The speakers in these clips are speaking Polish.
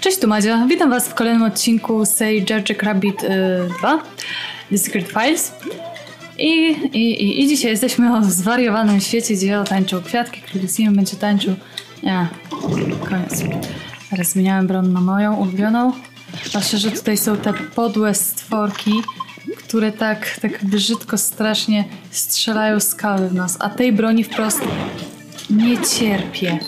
Cześć, tu Madzia. Witam Was w kolejnym odcinku Say Jack Rabbit y, 2 The Secret Files. I, i, i, dzisiaj jesteśmy o zwariowanym świecie, gdzie tańczą kwiatki, Krystyna będzie tańczył. Nie, koniec. Teraz zmieniałem broń na moją ulubioną. Patrzę, że tutaj są te podłe stworki, które tak, tak brzydko, strasznie strzelają skały w nas. A tej broni wprost nie cierpię.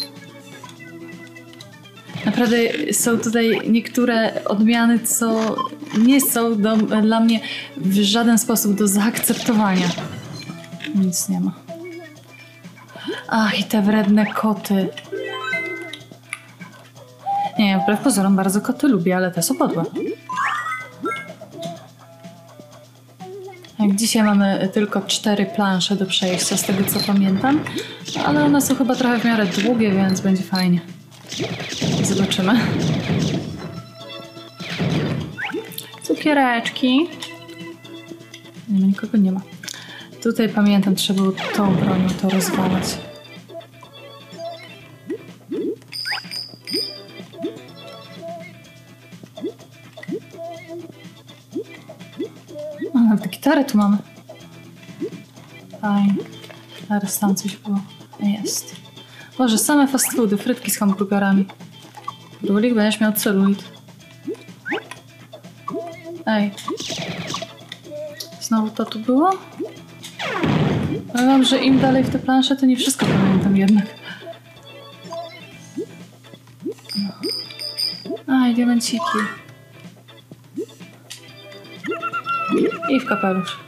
Naprawdę są tutaj niektóre odmiany, co nie są do, dla mnie w żaden sposób do zaakceptowania. Nic nie ma. Ach, i te wredne koty. Nie, wbrew pozorom bardzo koty lubię, ale te są podłe. Jak dzisiaj mamy tylko cztery plansze do przejścia, z tego co pamiętam, ale one są chyba trochę w miarę długie, więc będzie fajnie. Zobaczymy. Cukiereczki. Nie ma nikogo nie ma. Tutaj pamiętam, trzeba było tą bronią to rozwalać. A, nawet gitarę tu mamy. Fajnie. Zaraz tam coś było. Jest. Boże, same fast foody, frytki z hamburgerami. Królik, będziesz miał celulit. Ej. Znowu to tu było? Powiem, że im dalej w te plansze, to nie wszystko pamiętam jednak. Aj, diamenciki. I w kapelusz.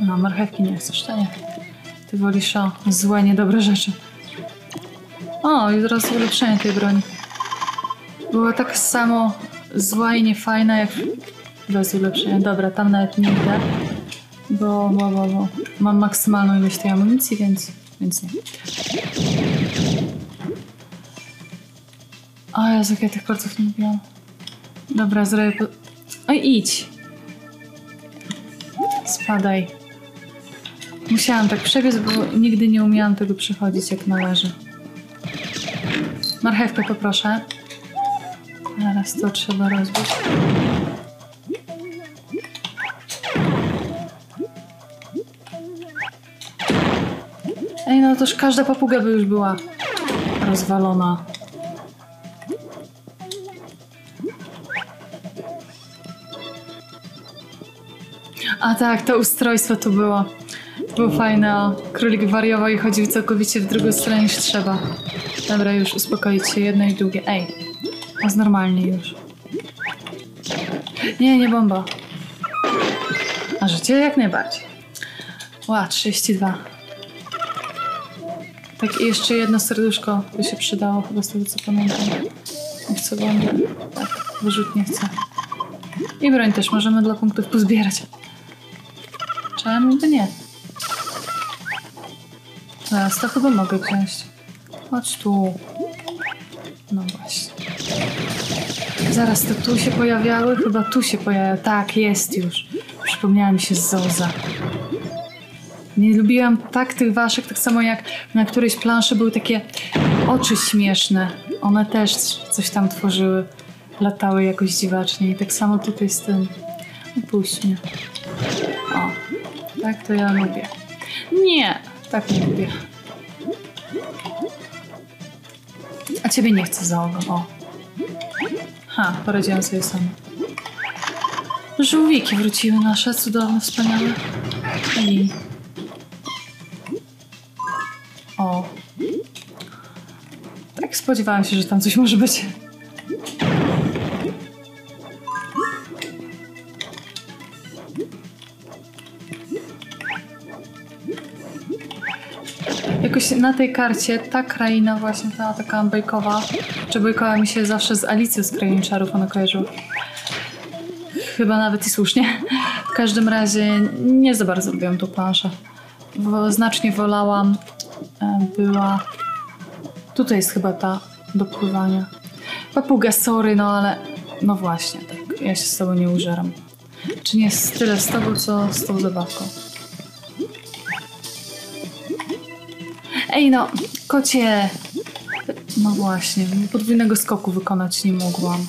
No, marchewki nie chcesz, to nie. Ty wolisz o złe, niedobre rzeczy. O, i teraz ulepszenie tej broni. Była tak samo zła i niefajna jak bez ulepszenia. Dobra, tam nawet nie idę, bo, bo, bo, bo mam maksymalną ilość tej amunicji, więc, więc nie. O Jezu, ja tych kolców nie lubiłam. Dobra, zrobię po... Oj, idź! Spadaj. Musiałam tak przebiec, bo nigdy nie umiałam tego przechodzić jak należy. Marchewkę poproszę. Teraz to trzeba rozbić. Ej, no toż każda papuga by już była rozwalona. A tak, to ustrojstwo tu było. Było fajne, o. Królik wariował i chodził całkowicie w drugą stronę niż trzeba. Dobra, już uspokoić się, jedno i drugie. Ej, jest normalnie już. Nie, nie bomba. A życie jak najbardziej. Ła, 32. Tak, i jeszcze jedno serduszko by się przydało, chyba z tego co pamiętam. Nie chcę bomby. Tak, wyrzut nie chcę. I broń też możemy dla punktów pozbierać. Czemu by nie? Teraz to chyba mogę wziąć. Chodź tu. No właśnie. Zaraz to tu się pojawiały? Chyba tu się pojawiały. Tak, jest już. Przypomniała mi się z Zoza. Nie lubiłam tak tych waszych, tak samo jak na którejś planszy były takie oczy śmieszne. One też coś tam tworzyły. Latały jakoś dziwacznie. I tak samo tutaj z tym. Puść. O, tak to ja lubię. Nie, tak nie lubię. Ciebie nie chcę za ogon. O. Ha, poradziłam sobie sama. Żółwiki wróciły nasze, cudowne, wspaniałe. I... O. Tak spodziewałam się, że tam coś może być. Na tej karcie ta kraina właśnie, ta taka bajkowa, czy mi się zawsze z Alicją z Krainy Czarów ona kojarzyła. Chyba nawet i słusznie. W każdym razie nie za bardzo lubiłam tą planszę. Bo znacznie wolałam e, była... Tutaj jest chyba ta do pływania. Papuga, sorry, no ale... No właśnie, tak. Ja się z tobą nie użeram. Czy nie jest tyle z tobą, co z tą zabawką. Ej no, kocie! No właśnie, podwójnego skoku wykonać nie mogłam.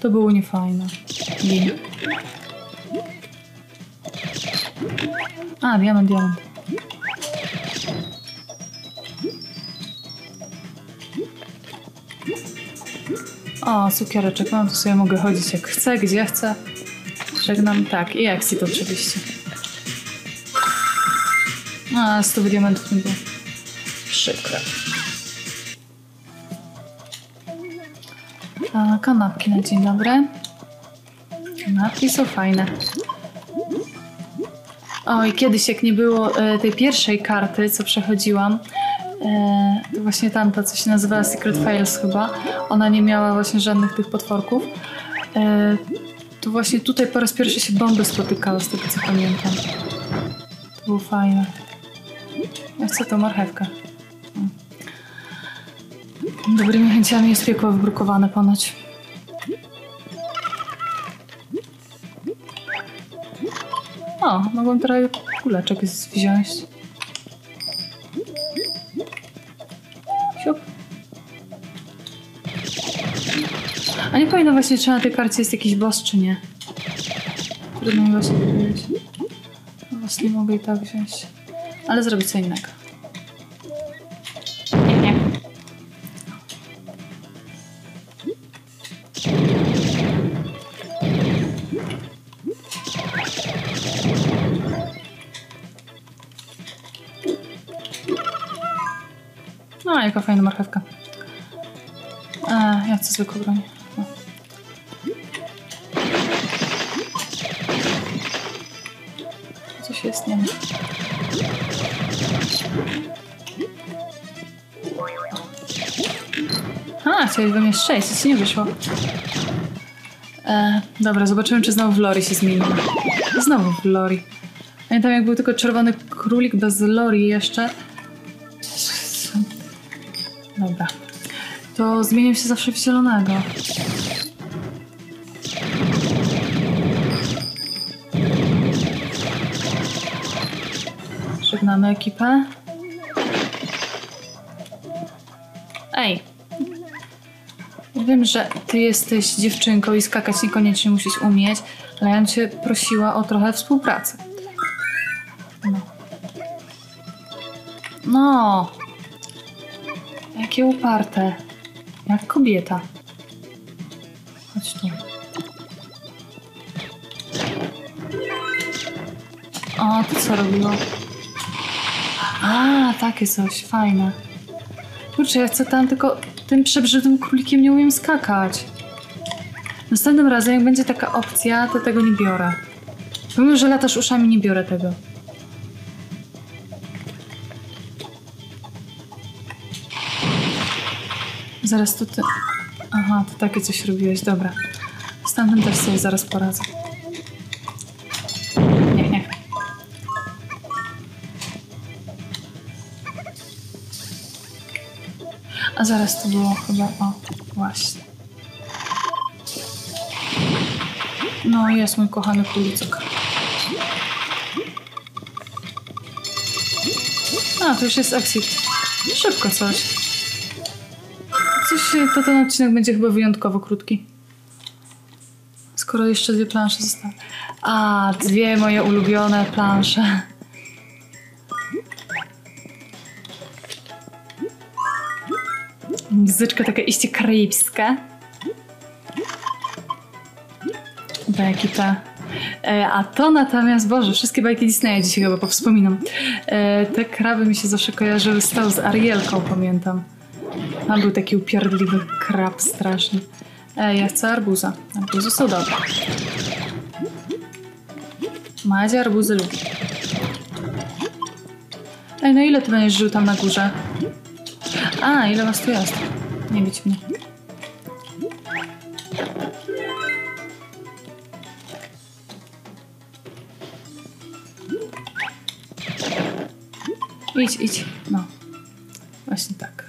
To było niefajne. Gin. A, diament, diament. O, cukiereczek mam, to sobie mogę chodzić jak chcę, gdzie chcę. Żegnam, tak, i exit oczywiście. A, 100 diamentów nie było. Przykre. A, kanapki na dzień dobry. Kanapki są fajne. O, i kiedyś jak nie było e, tej pierwszej karty, co przechodziłam, e, właśnie tamta, co się nazywała Secret Files chyba, ona nie miała właśnie żadnych tych potworków. E, to właśnie tutaj po raz pierwszy się bomby spotykały, z tego co pamiętam. To było fajne. Ja chcę tą marchewkę. Mm. Dobrymi chęciami jest piekło wybrukowane ponoć. O, mogłem trochę kuleczek wziąć. Siup. A nie pamiętam właśnie, czy na tej karcie jest jakiś boss, czy nie. Trudno mi właśnie powiedzieć. No Właśnie mogę i tak wziąć. Ale zrobić co innego. Nie, nie. No, jaka fajna marchewka. A, ja chcę zwykłą broń. Chciałeś we mnie sześć, nic nie wyszło. E, dobra, zobaczymy, czy znowu w Lori się zmieni. Znowu w Lori. Pamiętam, jak był tylko czerwony królik bez Lori jeszcze. Dobra. To zmieniam się zawsze w zielonego. Żegnamy ekipę. Wiem, że ty jesteś dziewczynką i skakać niekoniecznie musisz umieć, ale ja bym cię prosiła o trochę współpracy. No. No. Jakie uparte. Jak kobieta. Chodź tu. O, to co robiło? A, takie coś, fajne. Kurczę, ja chcę tam tylko tym przebrzydłym królikiem nie umiem skakać. Następnym razem, jak będzie taka opcja, to tego nie biorę. Pomimo, że latasz uszami, nie biorę tego. Zaraz tu ty... Aha, to takie coś robiłeś, dobra. Z tamtym też sobie zaraz poradzę. A zaraz to było chyba... O, właśnie. No, jest mój kochany królicek. A, to już jest exit. Szybko coś. Coś, to ten odcinek będzie chyba wyjątkowo krótki. Skoro jeszcze dwie plansze zostały. A, dwie moje ulubione plansze. Muzyczka taka iście karaibska. Ta ekipa. E, a to natomiast, Boże, wszystkie bajki Disneya dzisiaj chyba powspominam. E, te kraby mi się zawsze kojarzyły stał z Arielką, pamiętam. Tam był taki upierdliwy krab straszny. E, ja chcę arbuza. Arbuzy są dobre. Madzia arbuzy lubi. Ej, no ile ty będziesz żył tam na górze? A, ile was tu jest? Nie widz mnie. Idź, idź. No. Właśnie tak.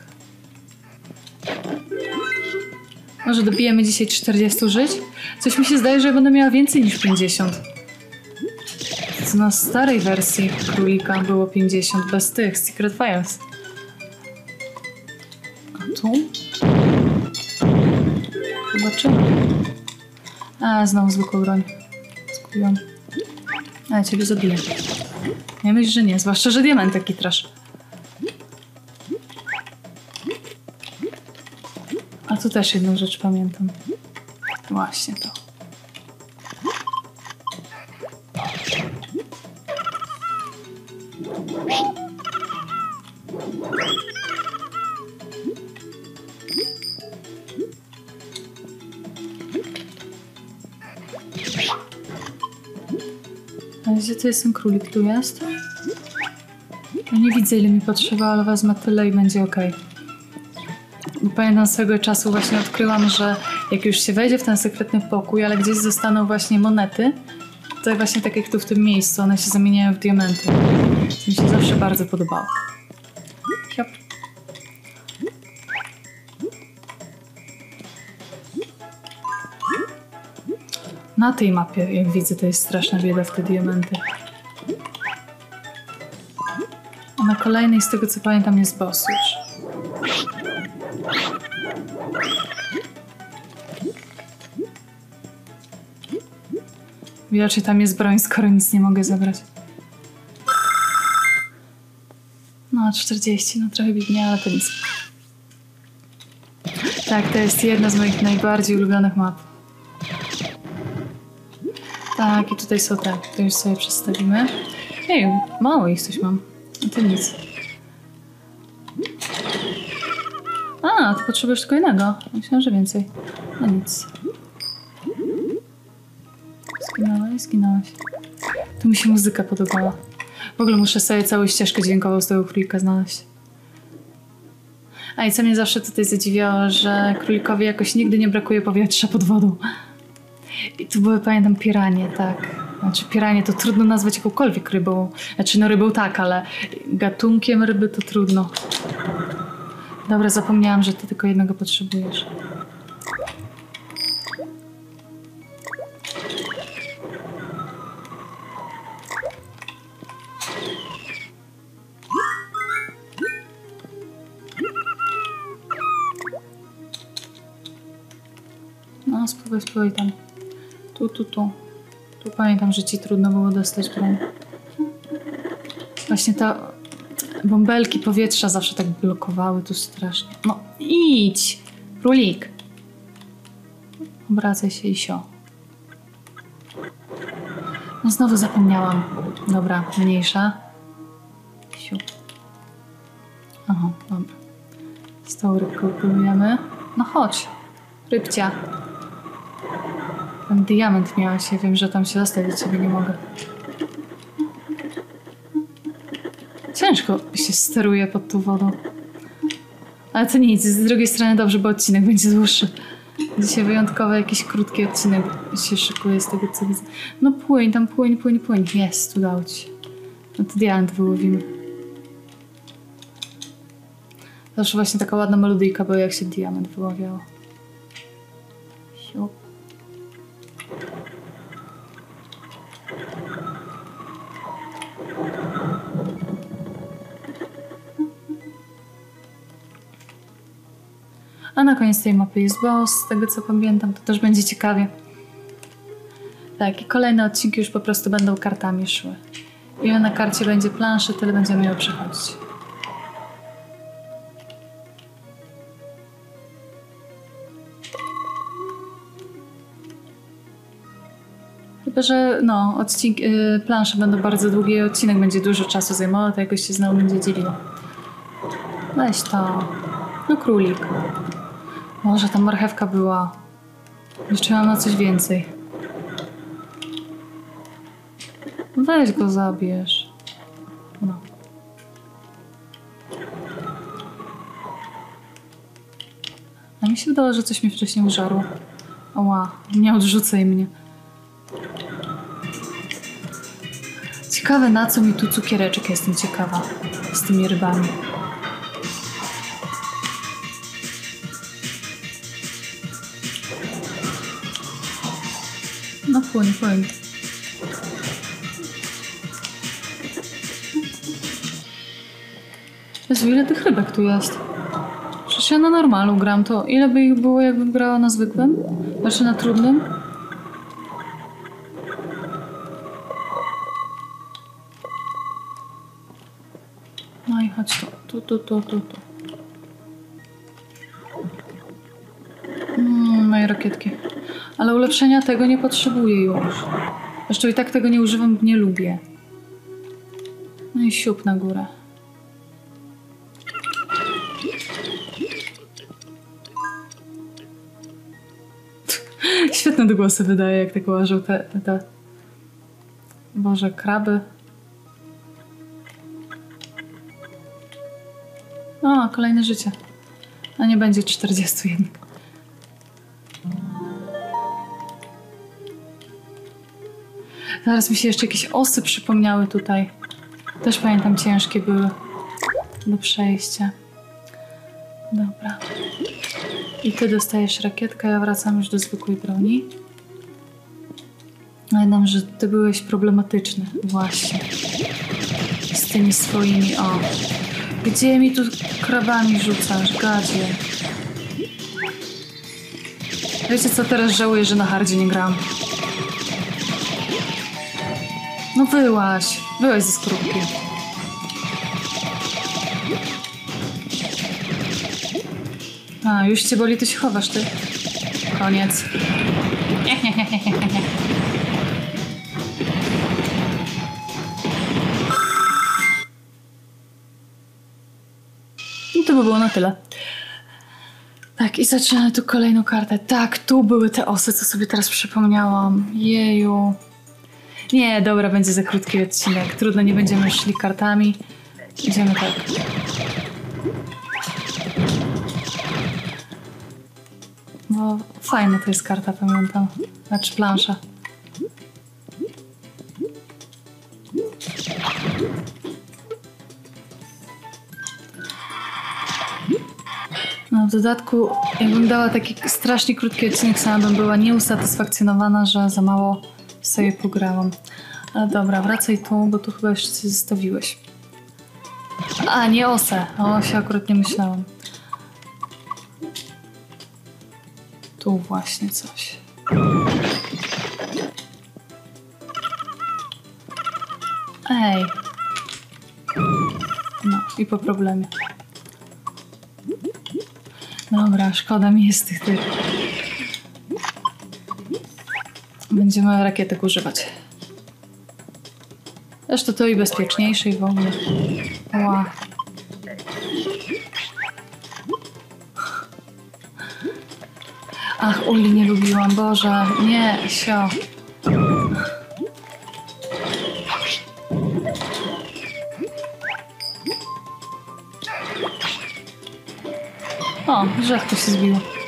Może dobijemy dzisiaj 40 żyć? Coś mi się zdaje, że będę miała więcej niż 50. Co na starej wersji królika było 50, bez tych Secret Files. tu? Zobaczymy. A, znowu zwykłą broń. Skupiłam. A, ja ciebie zabiję. Nie myśl, że nie, zwłaszcza, że diament taki trasz. A tu też jedną rzecz pamiętam. Właśnie to. Gdzie to jest ten królik? Tu jest? No nie widzę ile mi potrzeba, ale wezmę tyle i będzie ok. Pamiętam swego czasu właśnie odkryłam, że jak już się wejdzie w ten sekretny pokój, ale gdzieś zostaną właśnie monety, to właśnie tak jak tu w tym miejscu, one się zamieniają w diamenty. To mi się zawsze bardzo podobało. Na tej mapie, jak widzę, to jest straszna bieda w te diamenty. A na kolejnej, z tego co pamiętam, jest boss już. Widocznie tam jest broń, skoro nic nie mogę zabrać. No, 40, no trochę biednie, ale to nic. Tak, to jest jedna z moich najbardziej ulubionych map. Tak, i tutaj są te, to już sobie przedstawimy. Ej, mało ich coś mam. No to nic. A, to potrzebujesz tylko jednego. Myślałam, że więcej. No nic. Zginąłeś, zginąłeś. Tu mi się muzyka podobała. W ogóle muszę sobie całą ścieżkę dźwiękową z tego królika znaleźć. A i co mnie zawsze tutaj zadziwiało, że królikowi jakoś nigdy nie brakuje powietrza pod wodą. I tu były, pamiętam, piranie, tak. Znaczy piranie to trudno nazwać jakąkolwiek rybą. Znaczy no rybą tak, ale gatunkiem ryby to trudno. Dobra, zapomniałam, że ty tylko jednego potrzebujesz. No, spróbuj, spróbuj tam. Tu, tu, tu. Tu pamiętam, że ci trudno było dostać broń. Właśnie te bąbelki powietrza zawsze tak blokowały tu strasznie. No, idź! Królik! Obracaj się i sio. No znowu zapomniałam. Dobra, mniejsza. Siu. Aha, dobra. Rybką próbujemy. No chodź. Rybcia. Diament miałaś, ja wiem, że tam się dostać do ciebie nie mogę. Ciężko się steruje pod tą wodą. Ale to nic, z drugiej strony dobrze, bo odcinek będzie dłuższy. Dzisiaj wyjątkowy jakiś krótki odcinek się szykuje z tego co widzę. No płyń, tam płyń, płyń, płyń. Jest, udało ci się. No to diament wyłowimy. Zawsze właśnie taka ładna melodyjka była, jak się diament wyławiało. A na koniec tej mapy jest boss, z tego co pamiętam, to też będzie ciekawie. Tak, i kolejne odcinki już po prostu będą kartami szły. Ile na karcie będzie planszy, tyle będziemy ją przechodzić. Chyba, że no, odcinki, yy, plansze będą bardzo długie odcinek będzie dużo czasu zajmował, to jakoś się znowu będzie dzieliło. Weź to. No królik. Może ta marchewka była. Liczyłam na coś więcej. Weź go zabierz. No. A mi się wydało, że coś mnie wcześniej użarło. Oła, nie odrzucaj mnie. Ciekawe na co mi tu cukiereczek, jestem ciekawa z tymi rybami. No płyń, płyń. Jezu, ile tych rybek tu jest? Przecież ja na normalu gram, to ile by ich było, jakbym grała na zwykłym? Znaczy na trudnym? No i chodź tu, tu, tu, tu, tu, tu. Ulepszenia tego nie potrzebuję już. Zresztą i tak tego nie używam, nie lubię. No i siup na górę. Świetne odgłosy wydaje, jak tak łażą te, te, te... Boże, kraby. O, kolejne życie. A nie będzie 41. Zaraz mi się jeszcze jakieś osy przypomniały tutaj. Też pamiętam, ciężkie były do przejścia. Dobra. I ty dostajesz rakietkę, ja wracam już do zwykłej broni. Pamiętam, że ty byłeś problematyczny. Właśnie. Z tymi swoimi, o. Gdzie mi tu krabami rzucasz, gadzie? Wiecie co, teraz żałuję, że na hardzie nie gram. No wyłaś, wyłaś ze skorupki. A, już cię boli, to się chowasz ty. Koniec. I to by było na tyle. Tak, i zaczynamy tu kolejną kartę. Tak, tu były te osy, co sobie teraz przypomniałam. Jeju. Nie, dobra, będzie za krótki odcinek. Trudno, nie będziemy szli kartami. Idziemy tak. No, fajna to jest karta, pamiętam. Znaczy plansza. No, w dodatku, jakbym dała taki strasznie krótki odcinek, sama bym była nieusatysfakcjonowana, że za mało sobie pograłam. Ale dobra, wracaj tu, bo tu chyba jeszcze coś zostawiłeś. A, nie osę. O osie akurat nie myślałam. Tu właśnie coś. Ej. No i po problemie. Dobra, szkoda mi jest tych tych. Będziemy rakietek używać. Zresztą to i bezpieczniejsze i w ogóle. Ach, uli nie lubiłam, Boże. Nie, sio. O, drzewko się zbiło.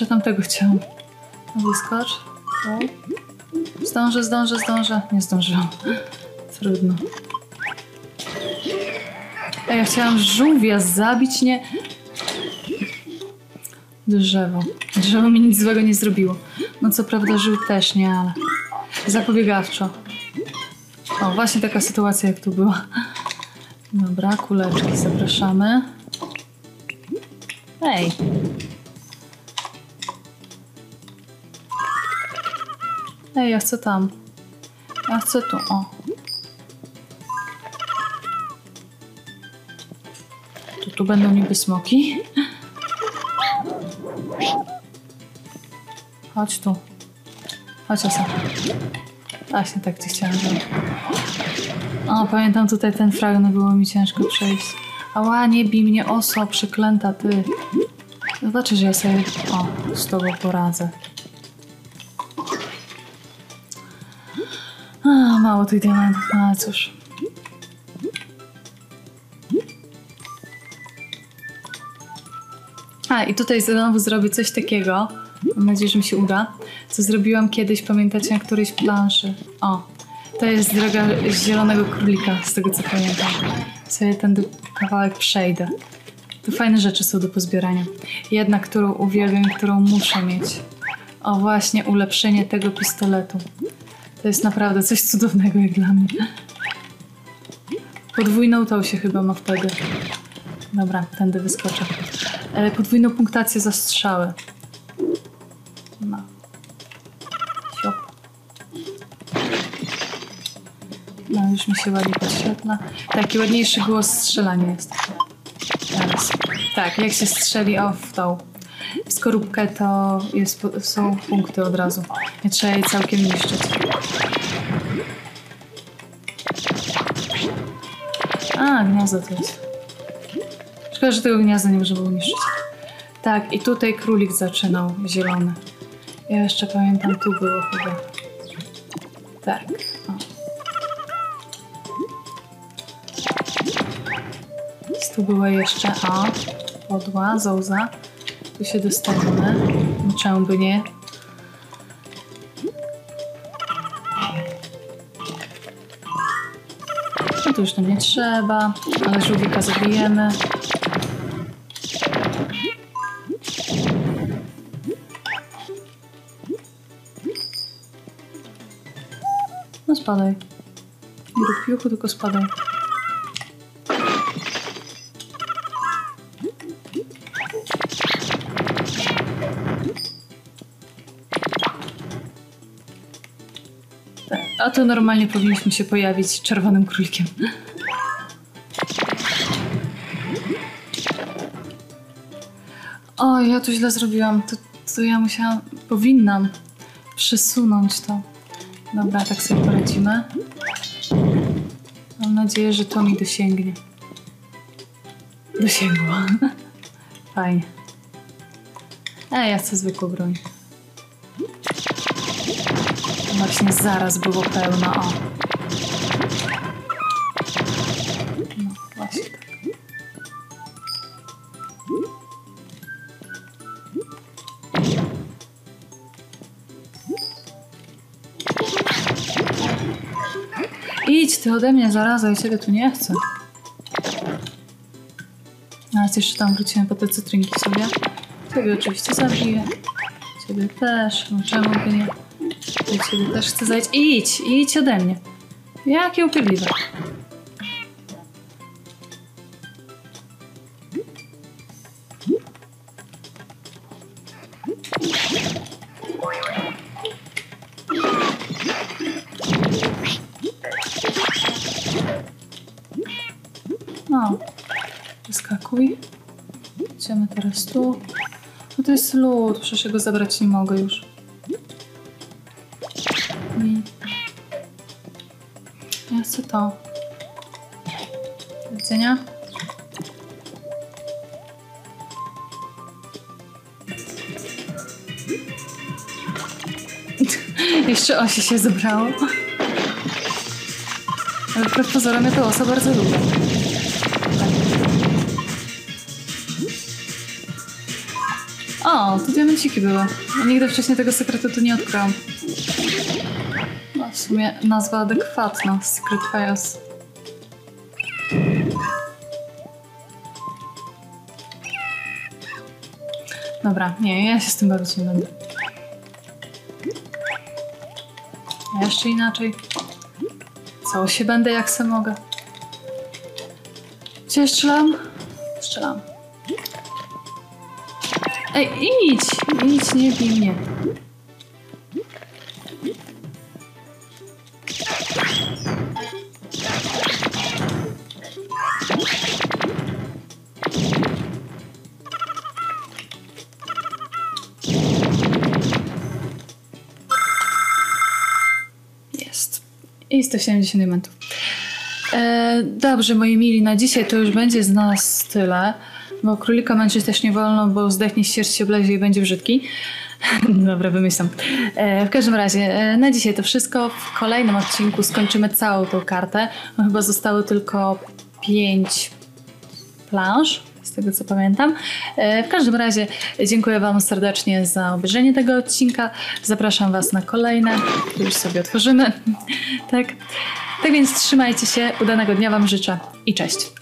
Jeszcze tamtego chciałam. Wyskocz. Zdążę, zdążę, zdążę. Nie zdążyłam. Trudno. A ja chciałam żółwia zabić, nie... Drzewo. Drzewo mi nic złego nie zrobiło. No co prawda żył też nie, ale... Zapobiegawczo. O, właśnie taka sytuacja jak tu była. Dobra, kuleczki zapraszamy. Ej. Ej, ja chcę tam. Ja chcę tu, o. Tu, tu będą niby smoki. Chodź tu. Chodź osa. Właśnie tak ci chciałam zrobić. O, pamiętam tutaj ten fragment, było mi ciężko przejść. Ała, nie bij mnie oso, przeklęta ty. Zobaczysz, że ja sobie, o, z tobą poradzę. Mało tych diamentów, no ale cóż. A, i tutaj znowu zrobię coś takiego. Mam nadzieję, że mi się uda. Co zrobiłam kiedyś, pamiętacie, na którejś planszy. O, to jest droga zielonego królika, z tego co pamiętam. Sobie ten kawałek przejdę. Tu fajne rzeczy są do pozbierania. Jedna, którą uwielbiam i którą muszę mieć, O właśnie, ulepszenie tego pistoletu. To jest naprawdę coś cudownego jak dla mnie. Podwójną tą się chyba ma wtedy. Dobra, tędy wyskoczę. E, podwójną punktację za. No. Siop. No, już mi się ładnie podświetla. Taki ładniejszy głos strzelania jest. Teraz. Tak, jak się strzeli o w tą skorupkę, to jest, są punkty od razu. Nie trzeba jej całkiem niszczyć. A, gniazdo to. Szkoda, że tego gniazda nie można było niszczyć. Tak, i tutaj królik zaczynał, zielony. Ja jeszcze pamiętam, tu było chyba. Tak. O. Tu była jeszcze, o, podła, zołza. Tu się dostaniemy. No czemu by nie? No to już nam nie trzeba, ale żółwika zabijemy. No spadaj. Nie rób piuchu, tylko spadaj. A to normalnie powinniśmy się pojawić czerwonym królikiem. O, ja to źle zrobiłam. To, to ja musiałam, powinnam przesunąć to. Dobra, tak sobie poradzimy. Mam nadzieję, że to mi dosięgnie. Dosięgło. Fajnie. E, ja chcę zwykłą broń. Właśnie zaraz było pełno, o. No, właśnie. Idź ty ode mnie, zaraza, ja ciebie tu nie chcę. Teraz jeszcze tam wrócimy po te cytrynki sobie. Ciebie oczywiście zabiję. Ciebie też, no czemu by nie? Ja ciebie też chcę zajść. Idź, idź ode mnie. Jakie upierdliwe. No, wyskakuj. Idziemy teraz tu. No to jest lód, przecież ja go zabrać nie mogę już. To. Do widzenia. Jeszcze osi się zebrało. Ale wbrew pozorom ja to osa bardzo lubię. O, tu diamenciki były. Nigdy wcześniej tego sekretu tu nie odkryłam. W sumie nazwa adekwatna. Secret Files. Dobra, nie, ja się z tym bawić nie będę. A jeszcze inaczej. Co się będę jak se mogę. Gdzie strzelam? Strzelam. Ej, idź! Idź, nie bij mnie. I 170 diamentów. E, dobrze, moi mili, na dzisiaj to już będzie z nas tyle. Bo królika męczyć też nie wolno, bo zdechnie sierść się oblezie i będzie brzydki. Dobra, wymyślam. E, w każdym razie, e, na dzisiaj to wszystko. W kolejnym odcinku skończymy całą tą kartę. No, chyba zostały tylko pięć planż, z tego co pamiętam. E, w każdym razie dziękuję Wam serdecznie za obejrzenie tego odcinka. Zapraszam Was na kolejne. Już sobie otworzymy. tak. Tak więc trzymajcie się, udanego dnia Wam życzę i cześć.